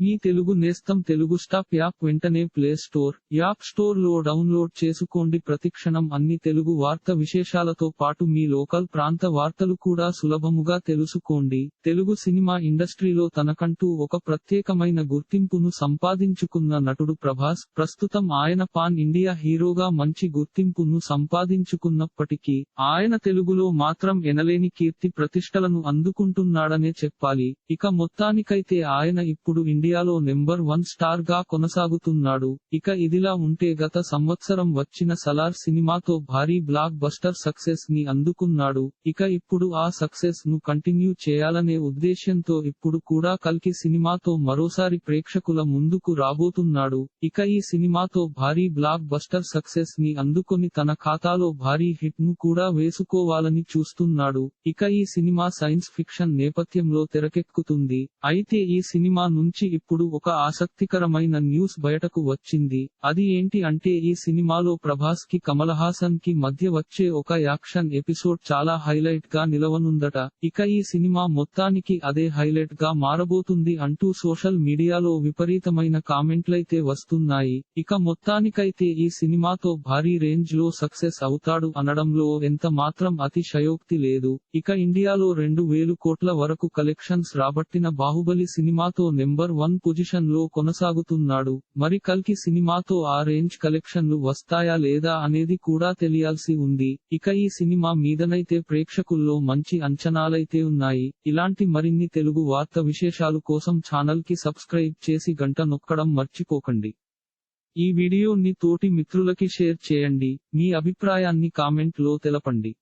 మీ తెలుగు నేస్తం Telugu stop app వెంటనే play store app స్టోర్లో డౌన్లోడ్ చేసుకోండి. ప్రతిక్షణం అన్ని తెలుగు వార్త విశేషాలతో పాటు మీ లోకల్ ప్రాంత వార్తలు కూడా సులభముగా తెలుసుకోండి. తెలుగు సినిమా ఇండస్ట్రీలో తనకంటూ ఒక ప్రత్యేకమైన గుర్తింపును సంపాదించుకున్న నటుడు ప్రభాస్ ప్రస్తుతం ఆయన పాన్ ఇండియా హీరోగా మంచి గుర్తింపును సంపాదించుకున్నప్పటికీ ఆయన తెలుగులో మాత్రం ఎనలేని కీర్తి ప్రతిష్టలను అందుకుంటున్నాడనే చెప్పాలి. ఇక మొత్తానికైతే ఆయన ఇప్పుడు ఇండియా ఇండియాలో నెంబర్ వన్ స్టార్గా కొనసాగుతున్నాడు. ఇక ఇదిలా ఉంటే గత సంవత్సరం వచ్చిన సలార్ సినిమాతో భారీ బ్లాక్ బస్టర్ సక్సెస్ని అందుకున్నాడు. ఇక ఇప్పుడు ఆ సక్సెస్ను కంటిన్యూ చేయాలనే ఉద్దేశ్యంతో ఇప్పుడు కూడా కల్కి సినిమాతో మరోసారి ప్రేక్షకుల ముందుకు రాబోతున్నాడు. ఇక ఈ సినిమాతో భారీ బ్లాక్ బస్టర్ సక్సెస్ని అందుకొని తన ఖాతాలో భారీ హిట్ను కూడా వేసుకోవాలని చూస్తున్నాడు. ఇక ఈ సినిమా సైన్స్ ఫిక్షన్ నేపథ్యంలో తెరకెక్కుతుంది. అయితే ఈ సినిమా నుంచి ఇప్పుడు ఒక ఆసక్తికరమైన న్యూస్ బయటకు వచ్చింది. అది ఏంటి అంటే ఈ సినిమాలో ప్రభాస్కి కమల్ హాసన్కి మధ్య వచ్చే ఒక యాక్షన్ ఎపిసోడ్ చాలా హైలైట్గా నిలవనుందట. ఇక ఈ సినిమా మొత్తానికి అదే హైలైట్గా మారబోతుంది అంటూ సోషల్ మీడియాలో విపరీతమైన కామెంట్లైతే వస్తున్నాయి. ఇక మొత్తానికైతే ఈ సినిమాతో భారీ రేంజ్లో సక్సెస్ అవుతాడు అనడంలో ఎంత మాత్రం అతిశయోక్తి లేదు. ఇక ఇండియాలో రెండు వేలు కోట్ల వరకు కలెక్షన్స్ రాబట్టిన బాహుబలి సినిమాతో నెంబర్ వన్ పొజిషన్లో కొనసాగుతున్నాడు. మరి కల్కి సినిమాతో ఆ రేంజ్ కలెక్షన్లు వస్తాయా లేదా అనేది కూడా తెలియాల్సి ఉంది. ఇక ఈ సినిమా మీదనైతే ప్రేక్షకుల్లో మంచి అంచనాలైతే ఉన్నాయి. ఇలాంటి మరిన్ని తెలుగు వార్త విశేషాలు కోసం ఛానల్కి సబ్స్క్రైబ్ చేసి గంట నొక్కడం మర్చిపోకండి. ఈ వీడియోని తోటి మిత్రులకి షేర్ చేయండి. మీ అభిప్రాయాన్ని కామెంట్లో తెలపండి.